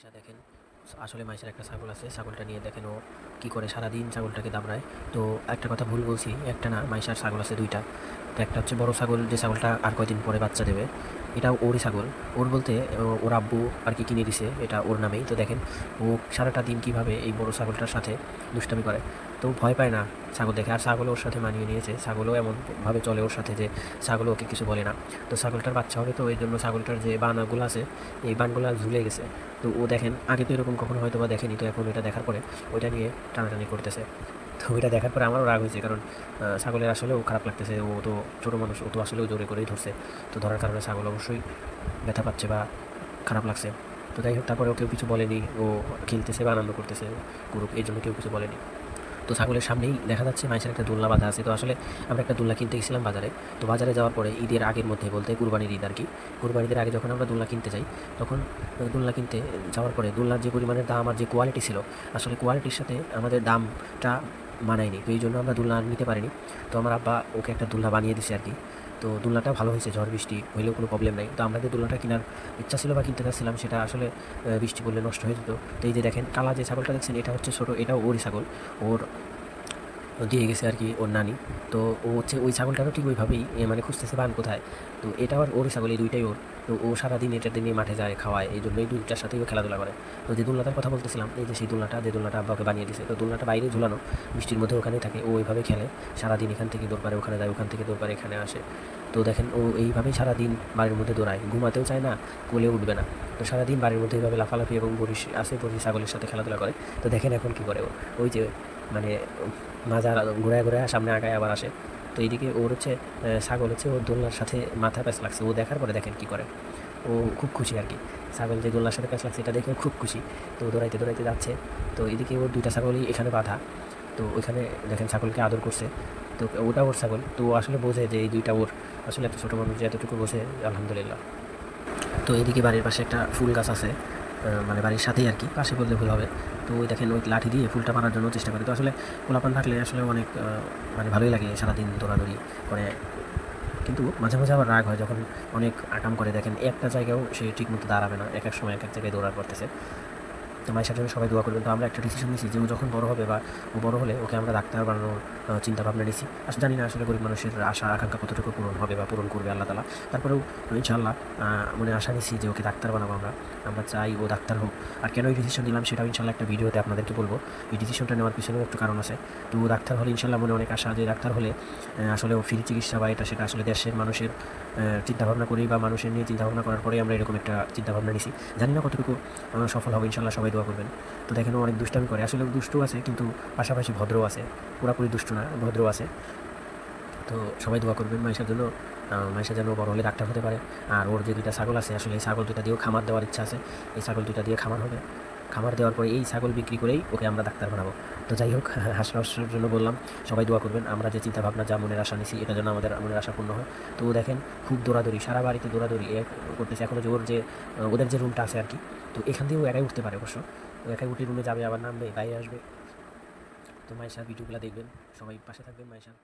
মাইশা দেখেন। আসলে মাইশার একটা ছাগল আছে, ছাগলটা নিয়ে দেখেন ও কী করে সারাদিন ছাগলটাকে দাবড়ায়। তো একটা কথা ভুল বলছি, একটা না মাইশার ছাগল আছে দুইটা। তো একটা হচ্ছে বড় ছাগল, যে ছাগলটা আর কয়দিন পরে বাচ্চা দেবে। এটা ওরই ছাগল। ওর বলতে ওর আব্বু আর কি কিনে দিছে, এটা ওর নামেই। তো দেখেন, ও সারাটা দিন কীভাবে এই বড় ছাগলটার সাথে দুষ্টামি করে। তো ভয় পায় না ছাগল দেখে। আর ছাগল ওর সাথে মানিয়ে নিয়েছে। ছাগলও এমনভাবে চলে ওর সাথে যে ছাগল ওকে কিছু বলে না। তো ছাগলটার বাচ্চা হবে তো এই জন্য ছাগলটার যে বানাগুলো আছে, এই বানগুলো ঝুলে গেছে। তো ও দেখেন, আগে তো এরকম কখনো হয়তো বা দেখেনি। তো এখন এটা দেখার পরে ওইটা নিয়ে টানাটানি করতেছে। তো ওইটা দেখার পরে আমারও রাগ হয়েছে, কারণ ছাগলের আসলেও খারাপ লাগতেছে। ও তো ছোটো মানুষ, ও তো আসলেও জোরে করেই ধরছে। তো ধরার কারণে ছাগল অবশ্যই ব্যথা পাচ্ছে বা খারাপ লাগছে। তো যাই হোক, তারপরেও কেউ কিছু বলেনি। ও খেলতেছে বা আনন্দ করতেছে গ্রুপ এই জন্য কেউ কিছু বলেনি। তো ছাগলের সামনেই দেখা যাচ্ছে মাইসের একটা দোলনা বাঁধা আছে। তো আসলে আমরা একটা দোলনা কিনতে গেছিলাম বাজারে। তো বাজারে যাওয়ার পরে ঈদের আগের মধ্যে বলতে কুরবানির ঈদ আর কি। কুরবানিদের আগে যখন আমরা দোলনা কিনতে যাই, তখন দোলনা কিনতে যাওয়ার পরে দোলনার যে পরিমাণের দাম আর যে কোয়ালিটি ছিল, আসলে কোয়ালিটির সাথে আমাদের দামটা মানায়নি। তো এই জন্য আমরা দুলনা নিতে পারিনি। তো আমার আব্বা ওকে একটা দুলনা বানিয়ে দিছে আর কি। তো দোলনাটা ভালো হয়েছে, ঝড়, বৃষ্টি হইলেও কোনো প্রবলেম নাই। তো আমাদের দোলনাটা কেনার ইচ্ছা ছিল বা কিনতে চাচ্ছিলাম, সেটা আসলে বৃষ্টি পড়লে নষ্ট হয়ে যেত। তো এই যে দেখেন, কালা যে ছাগলটা দেখছেন, এটা হচ্ছে ছোটো, এটাও ওরই ছাগল। ওর দিয়ে গেছে আর কি ওর নানি। তো ও হচ্ছে ওই ছাগলটারও ঠিক ওইভাবেই মানে খুঁজতেছে বান কোথায়। তো এটা আর ওর ছাগল, এই দুইটাই ওর। তো ও সারাদিন এটাতে নিয়ে মাঠে যায়, খাওয়ায়, এই জন্য এই দুইটার সাথেই ও খেলাধুলা করে। তো যে দুলনাটার কথা বলতেছিলাম, এই যে সেই দুলনাটা, যে দুলনাটা আব্বাকে বানিয়ে দিয়েছে তো দুলনাটা বাইরে ঝুলানো, বৃষ্টির মধ্যে ওখানেই থাকে, ও ওইভাবে খেলে। সারাদিন এখান থেকে দৌড় পারে, ওখানে যায়, ওখান থেকে দৌড় পারে, এখানে আসে। তো দেখেন ও এইভাবেই সারাদিন বাড়ির মধ্যে দৌড়ায়। ঘুমাতেও চায় না, কোলে উঠবে না। তো সারাদিন বাড়ির মধ্যে এইভাবে লাফালাফি এবং বরিশ আসে বরিশ ছাগলের সাথে খেলাধুলা করে। তো দেখেন এখন কী করে ও। ওই যে মানে মাজার ঘুরায় ঘুরায় সামনে আগায় আবার আসে। তো এইদিকে ওর হচ্ছে ছাগল হচ্ছে ওর দোলনার সাথে মাথা প্যাঁচ লাগছে। ও দেখার পরে দেখেন কী করে। ও খুব খুশি আর কি। ছাগল যে দোলনার সাথে প্যাঁচ লাগছে, এটা দেখে খুব খুশি। তো দৌড়াইতে দৌড়াইতে যাচ্ছে। তো এদিকে ওর দুইটা ছাগলই এখানে বাঁধা। তো ওইখানে দেখেন ছাগলকে আদর করছে। তো ওটা ওর ছাগল। তো আসলে বোঝে যে এই দুইটা ওর। আসলে এত ছোটো মানুষ যে এতটুকু বোঝে, আলহামদুলিল্লাহ। তো এদিকে বাড়ির পাশে একটা ফুল গাছ আছে। মানে বাড়ির সাথেই আর কি, পাশে বললে ভুল হবে। তো ওই দেখেন, ওই লাঠি দিয়ে ফুলটা মারার জন্য চেষ্টা করে। তো আসলে পোলাপান থাকলে আসলে অনেক মানে ভালোই লাগে সারাদিন দৌড়াদৌড়ি করে। কিন্তু মাঝে মাঝে আবার রাগ হয় যখন অনেক আকাম করে দেখেন, একটা জায়গায়ও সে ঠিকমতো দাঁড়াবে না, এক এক সময় এক এক জায়গায় দৌড়া করতেছে তো মায়ের জন্য সবাই দোয়া করবেন তো আমরা একটা ডিসিশন নিয়েছি যে ও যখন বড় হবে বা ও বড় হলে ওকে আমরা ডাক্তার বানানোর চিন্তাভাবনা চিন্তা ভাবনা নিয়েছি। আসলে জানি না আসলে গরিব মানুষের আশা, আকাঙ্ক্ষা কতটুকু পূরণ হবে বা পূরণ করবে আল্লাহ তালা তারপরেও ইনশাআল্লাহ মনে আশা নিয়েছি যে ওকে ডাক্তার বানাবো আমরা। আমরা চাই ও ডাক্তার হোক। আর কেন এই ডিসিশন নিলাম সেটাও ইনশাল্লাহ একটা ভিডিওতে আপনাদেরকে বলব। এই ডিসিশনটা নেওয়ার পিছনেও একটু কারণ আছে। তো ও ডাক্তার হলে ইনশাল্লাহ মনে অনেক আশা যে ডাক্তার হলে আসলে ও ফ্রি চিকিৎসা বা এটা সেটা আসলে দেশের মানুষের চিন্তাভাবনা করেই বা মানুষের নিয়ে চিন্তাভাবনা করার পরেই আমরা এরকম একটা চিন্তাভাবনা নিছি জানি না কতটুকু সফল হবে ইনশাল্লাহ সবাই দোয়া করবেন। তো দেখেন অনেক দুষ্টামি করে। আসলে দুষ্টু আছে, কিন্তু পাশাপাশি ভদ্র আছে। পুরাপুরি দুষ্টু না ভদ্র আছে। তো সবাই দোয়া করবেন মাইশার জন্য। মাইশা যেন বড় হলে ডাক্তার হতে পারে। আর ওর যে দুটা ছাগল আছে, আসলে এই ছাগল দুইটা দিয়েও খামার দেওয়ার ইচ্ছা আছে। এই ছাগল দুইটা দিয়ে খামার হবে। খামার দেওয়ার পরে এই ছাগল বিক্রি করেই ওকে আমরা ডাক্তার বানাবো। তো যাই হোক হাসপাতালের জন্য বললাম, সবাই দোয়া করবেন। আমরা যে চিন্তা ভাবনা যা মনের আশা নিছি, এটা যেন আমাদের মনের আশা পূর্ণ হয়। তো দেখেন, খুব দৌড়াদৌড়ি, সারা বাড়িতে দৌড়াদৌড়ি এ করতেছে। এখনও যে ওর যে ওদের যে রুমটা আছে আর কি তো এখান দিয়ে ও একাই উঠতে পারে অবশ্য। একাই উঠে রুমে যাবে, আবার নামবে, বাইরে আসবে। তো মাইশার ভিডিওগুলো দেখবেন। সবাই পাশে থাকবেন মাইশার